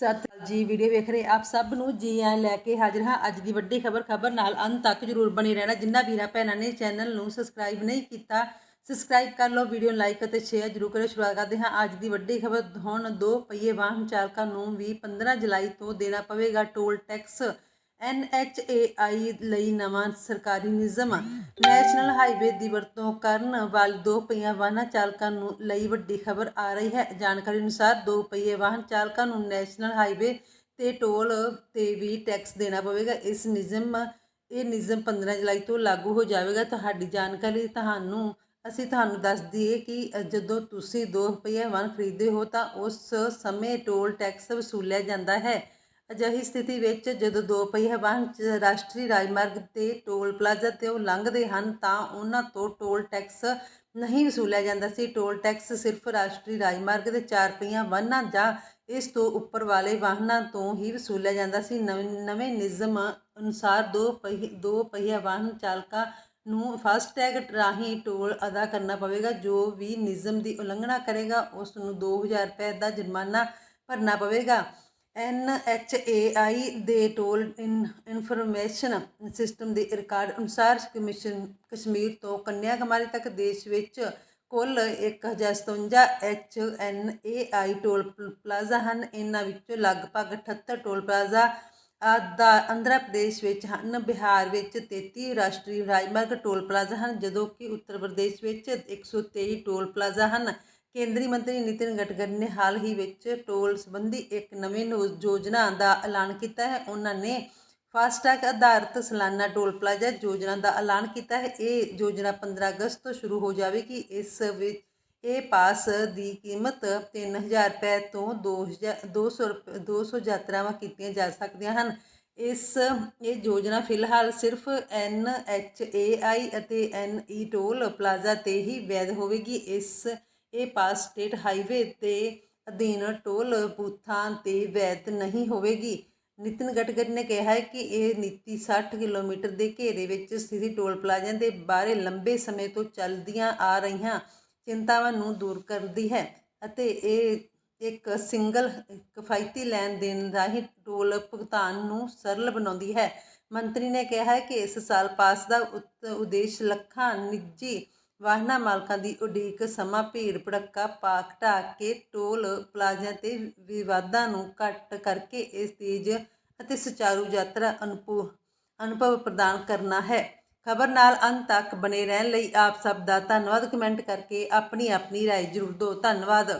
ਸਤਿ ਜੀ, ਵੀਡੀਓ ਵੇਖ ਰਹੇ ਆਪ ਸਭ ਨੂੰ। ਜੀ ਆਇਆਂ ਲੈ ਕੇ ਹਾਜ਼ਰ ਹਾਂ ਅੱਜ ਦੀ ਵੱਡੀ ਖਬਰ। ਖਬਰ ਨਾਲ ਅੰਤ ਤੱਕ ਜਰੂਰ ਬਣੇ ਰਹਿਣਾ। ਜਿੰਨਾ ਵੀਰਾਂ ਭੈਣਾਂ ਨੇ ਚੈਨਲ ਨੂੰ ਸਬਸਕ੍ਰਾਈਬ ਨਹੀਂ ਕੀਤਾ ਸਬਸਕ੍ਰਾਈਬ ਕਰ ਲਓ, ਵੀਡੀਓ ਨੂੰ ਲਾਈਕ ਅਤੇ ਸ਼ੇਅਰ ਜਰੂਰ ਕਰੋ ਸ਼ੁਰੂਆਤ ਕਰਦੇ ਹਾਂ ਅੱਜ ਦੀ ਵੱਡੀ ਖਬਰ। ਹੁਣ ਦੋ ਪਹੀਏ ਵਾਹਨ ਚਾਲਕਾਂ ਨੂੰ ਵੀ 15 ਜੁਲਾਈ ਤੋਂ ਦੇਣਾ ਪਵੇਗਾ ਟੋਲ ਟੈਕਸ। NHAI ਲਈ ਨਵਾਂ ਸਰਕਾਰੀ ਨਿਯਮ। ਨੈਸ਼ਨਲ ਹਾਈਵੇ ਦੀ ਵਰਤੋਂ ਕਰਨ ਵਾਲ ਦੋ ਪਹੀਆ ਵਾਹਨ ਚਾਲਕਾਂ ਨੂੰ ਲਈ ਵੱਡੀ ਖਬਰ ਆ ਰਹੀ ਹੈ। ਜਾਣਕਾਰੀ ਅਨੁਸਾਰ ਦੋ ਪਹੀਏ ਵਾਹਨ ਚਾਲਕਾਂ ਨੂੰ ਨੈਸ਼ਨਲ ਹਾਈਵੇ ਤੇ ਟੋਲ ਤੇ ਵੀ ਟੈਕਸ ਦੇਣਾ ਪਵੇਗਾ। ਇਸ ਨਿਯਮ, ਇਹ ਨਿਯਮ 15 ਜੁਲਾਈ ਤੋਂ ਲਾਗੂ ਹੋ ਜਾਵੇਗਾ। ਤੁਹਾਡੀ ਜਾਣਕਾਰੀ ਤੁਹਾਨੂੰ, ਅਸੀਂ ਤੁਹਾਨੂੰ ਦੱਸ ਦਈਏ ਕਿ ਜਦੋਂ ਤੁਸੀਂ ਦੋ ਪਹੀਆ ਵਾਹਨ ਖਰੀਦਦੇ ਹੋ ਤਾਂ ਉਸ ਸਮੇਂ ਟੋਲ ਟੈਕਸ ਵਸੂਲਿਆ ਜਾਂਦਾ ਹੈ। ਅਜਿਹੀ ਸਥਿਤੀ ਵਿੱਚ ਜਦੋਂ ਦੋ ਪਹੀਆ ਵਾਹਨ ਚ ਰਾਸ਼ਟਰੀ ਰਾਜਮਾਰਗ ਤੇ ਟੋਲ ਪਲਾਜ਼ਾ ਤੇ ਉਹ ਲੰਘਦੇ ਹਨ ਤਾਂ ਉਹਨਾਂ ਤੋਂ ਟੋਲ ਟੈਕਸ ਨਹੀਂ ਵਸੂਲਿਆ ਜਾਂਦਾ ਸੀ। ਟੋਲ ਟੈਕਸ ਸਿਰਫ ਰਾਸ਼ਟਰੀ ਰਾਜਮਾਰਗ ਦੇ ਚਾਰ ਪਹੀਆ ਵਾਹਨਾਂ ਜਾਂ ਇਸ ਤੋਂ ਉੱਪਰ ਵਾਲੇ ਵਾਹਨਾਂ ਤੋਂ ਹੀ ਵਸੂਲਿਆ ਜਾਂਦਾ ਸੀ। ਨਵੇਂ ਨਵੇਂ ਨਿਯਮ ਅਨੁਸਾਰ ਦੋ ਪਹੀਏ ਦੋ ਪਹੀਆ ਵਾਹਨ ਚਾਲਕਾਂ ਨੂੰ ਫਾਸਟੈਗ ਰਾਹੀਂ ਟੋਲ ਅਦਾ ਕਰਨਾ ਪਵੇਗਾ। ਜੋ ਵੀ ਨਿਯਮ ਦੀ ਉਲੰਘਣਾ ਕਰੇਗਾ, ਉਸ ਨੂੰ 2000 ਰੁਪਏ ਦਾ ਜੁਰਮਾਨਾ ਭਰਨਾ ਪਵੇਗਾ। NHAI ਦੇ ਟੋਲ ਇਨ, ਇਨਫੋਰਮੇਸ਼ਨ ਸਿਸਟਮ ਦੇ ਰਿਕਾਰਡ ਅਨੁਸਾਰ ਕਮਿਸ਼ਨ ਕਸ਼ਮੀਰ ਤੋਂ ਕੰਨਿਆ ਕੁਮਾਰੀ ਤੱਕ ਦੇਸ਼ ਵਿੱਚ ਕੁੱਲ 1057 ਆਈ ਟੋਲ ਪਲਾਜ਼ਾ ਹਨ। ਇਹਨਾਂ ਵਿੱਚੋਂ ਲਗਭਗ 78 ਟੋਲ ਪਲਾਜ਼ਾ ਆਦਾ ਆਂਧਰਾ ਪ੍ਰਦੇਸ਼ ਵਿੱਚ ਹਨ। ਬਿਹਾਰ ਵਿੱਚ 33 ਰਾਸ਼ਟਰੀ ਰਾਜਮਾਰਗ ਟੋਲ ਪਲਾਜ਼ਾ ਹਨ, ਜਦੋਂ ਕਿ ਉੱਤਰ ਪ੍ਰਦੇਸ਼ ਵਿੱਚ 123 ਟੋਲ ਪਲਾਜ਼ਾ ਹਨ। ਕੇਂਦਰੀ ਮੰਤਰੀ ਨਿਤਿਨ ਗਡਕਰੀ ਨੇ ਹਾਲ ਹੀ ਵਿੱਚ ਟੋਲ ਸੰਬੰਧੀ ਇੱਕ ਨਵੀਂ ਨੋ- ਯੋਜਨਾ ਦਾ ਐਲਾਨ ਕੀਤਾ ਹੈ। ਉਹਨਾਂ ਨੇ ਫਾਸਟੈਗ ਆਧਾਰਿਤ ਸਾਲਾਨਾ ਟੋਲ ਪਲਾਜ਼ਾ ਯੋਜਨਾ ਦਾ ਐਲਾਨ ਕੀਤਾ ਹੈ। ਇਹ ਯੋਜਨਾ 15 ਅਗਸਤ ਤੋਂ ਸ਼ੁਰੂ ਹੋ ਜਾਵੇਗੀ। ਇਸ ਵਿੱਚ ਇਹ ਪਾਸ ਦੀ ਕੀਮਤ 3000 ਰੁਪਏ ਤੋਂ 2000 200 ਰੁਪਏ 200 ਯਾਤਰਾਵਾਂ ਕੀਤੀਆਂ ਜਾ ਸਕਦੀਆਂ ਹਨ। ਇਸ, ਇਹ ਯੋਜਨਾ ਫਿਲਹਾਲ ਸਿਰਫ NHAI ਅਤੇ NE ਟੋਲ ਪਲਾਜ਼ਾ ਤੇ ਹੀ ਵੈਧ ਹੋਵੇਗੀ। ਇਸ ਇਹ ਪਾਸ ਸਟੇਟ ਹਾਈਵੇ ਤੇ ਅਧੀਨ ਟੋਲ ਬੂਥਾਂ ਤੇ ਵੈਧ ਨਹੀਂ ਹੋਵੇਗੀ। ਨਿਤਿਨ ਗਡਕਰੀ ਨੇ ਕਿਹਾ ਹੈ ਕਿ ਇਹ ਨੀਤੀ 60 ਕਿਲੋਮੀਟਰ ਦੇ ਘੇਰੇ ਵਿੱਚ ਸਥਿਤ ਟੋਲ ਪਲਾਜ਼ਿਆਂ ਦੇ ਬਾਰੇ ਲੰਬੇ ਸਮੇਂ ਤੋਂ ਚੱਲਦੀਆਂ ਆ ਰਹੀਆਂ ਚਿੰਤਾਵਾਂ ਨੂੰ ਦੂਰ ਕਰਦੀ ਹੈ ਅਤੇ ਇਹ ਇੱਕ ਸਿੰਗਲ ਕਿਫਾਇਤੀ ਲੈਣ ਦੇਣ ਰਾਹੀਂ ਟੋਲ ਭੁਗਤਾਨ ਨੂੰ ਸਰਲ ਬਣਾਉਂਦੀ ਹੈ। ਮੰਤਰੀ ਨੇ ਕਿਹਾ ਹੈ ਕਿ ਇਸ ਸਾਲ ਪਾਸ ਦਾ ਉਤ- ਉਦੇਸ਼ ਲੱਖਾਂ ਨਿੱਜੀ ਵਾਹਨਾਂ ਮਾਲਕਾਂ ਦੀ ਉਡੀਕ ਸਮਾਂ ਭੀੜ ਭੜੱਕਾ ਪਾ ਘਟਾ ਕੇ ਟੋਲ ਪਲਾਜ਼ਿਆਂ ਤੇ ਵਿਵਾਦਾਂ ਨੂੰ ਘੱਟ ਕਰਕੇ ਇਸ ਤੇਜ਼ ਅਤੇ ਸੁਚਾਰੂ ਯਾਤਰਾ ਅਨੁਭਵ ਅਨੁਭਵ ਪ੍ਰਦਾਨ ਕਰਨਾ ਹੈ ਖਬਰ ਨਾਲ ਅੰਤ ਤੱਕ ਬਨੇ ਰਹਿਣ ਲਈ ਆਪ ਸਭ ਦਾ ਧੰਨਵਾਦ ਕਮੈਂਟ ਕਰਕੇ ਆਪਣੀ ਆਪਣੀ رائے ਜ਼ਰੂਰ ਦਿਓ ਧੰਨਵਾਦ